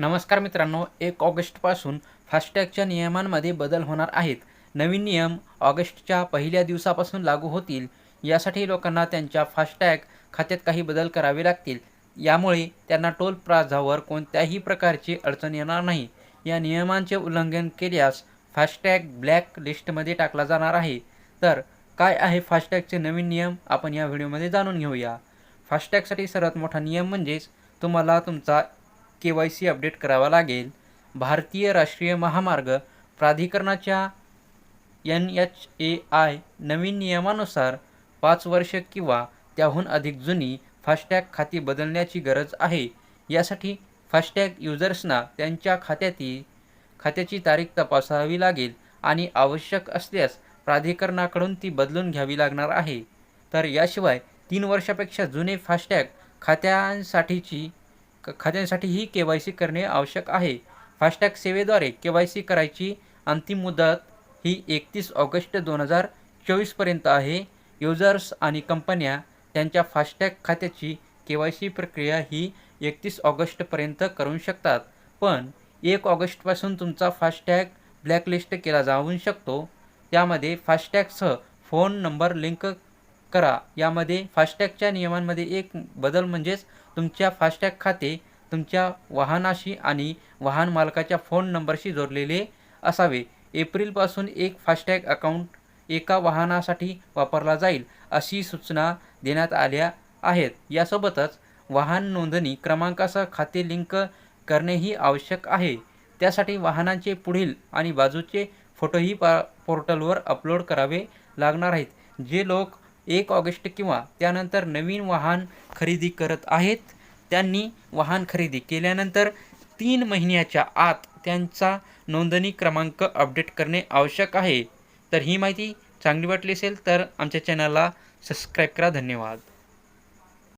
नमस्कार मित्रांनो एक ऑगस्टपासून फास्टॅगच्या नियमांमध्ये बदल होणार आहेत. नवीन नियम ऑगस्टच्या पहिल्या दिवसापासून लागू होतील. यासाठी लोकांना त्यांच्या फास्टॅग खात्यात काही बदल करावे लागतील. यामुळे त्यांना टोल प्लाझावर कोणत्याही प्रकारची अडचण येणार नाही. या नियमांचे उल्लंघन केल्यास फास्टॅग ब्लॅक लिस्टमध्ये टाकला जाणार आहे. तर काय आहे फास्टॅगचे नवीन नियम? आपण या व्हिडिओमध्ये जाणून घेऊया. फास्टॅगसाठी सर्वात मोठा नियम म्हणजेच तुम्हाला तुमचा के वाय सी अपडेट करावा लागेल. भारतीय राष्ट्रीय महामार्ग प्राधिकरणाच्या एन एच ए आय नवीन नियमानुसार पाच वर्ष किंवा त्याहून अधिक जुनी फास्टॅग खाती बदलण्याची गरज आहे. यासाठी फास्टॅग युजर्सना त्यांच्या खात्यातील खात्याची तारीख तपासावी लागेल आणि आवश्यक असल्यास प्राधिकरणाकडून ती बदलून घ्यावी लागणार आहे. तर याशिवाय तीन वर्षापेक्षा जुने फास्टॅग खात्यांसाठीची क- खात्यांसाठीही के वाय सी करणे आवश्यक आहे. फास्टॅग सेवेद्वारे के वाय सी करायची अंतिम मुदत ही एकतीस ऑगस्ट दोन हजार चोवीसपर्यंत आहे. युजर्स आणि कंपन्या त्यांच्या फास्टॅग खात्याची के वाय सी प्रक्रिया ही एकतीस ऑगस्टपर्यंत करू शकतात. पण एक ऑगस्टपासून तुमचा फास्टॅग ब्लॅकलिस्ट केला जाऊ शकतो. त्यामध्ये फास्टॅगसह फोन नंबर लिंक करा. यामध्ये फास्टॅगच्या नियमांमध्ये एक बदल म्हणजेच तुमच्या फास्टॅग खाते तुमच्या वाहनाशी आणि वाहन मालकाच्या फोन नंबरशी जोडलेले असावे. एप्रिलपासून एक फास्टॅग अकाउंट एका वाहनासाठी वापरला जाईल अशी सूचना देण्यात आल्या आहेत. यासोबतच वाहन नोंदणी क्रमांकासह खाते लिंक करणेही आवश्यक आहे. त्यासाठी वाहनांचे पुढील आणि बाजूचे फोटोही पा पोर्टलवर अपलोड करावे लागणार आहेत. जे लोक एक ऑगस्ट किंवा त्यानंतर नवीन वाहन खरेदी करत आहेत. त्यांनी वाहन खरेदी केल्यानंतर तीन महिन्याच्या आत त्यांचा नोंदणी क्रमांक अपडेट करणे आवश्यक आहे. तर ही माहिती चांगली वाटली असेल तर आमच्या चॅनलला सबस्क्राईब करा. धन्यवाद.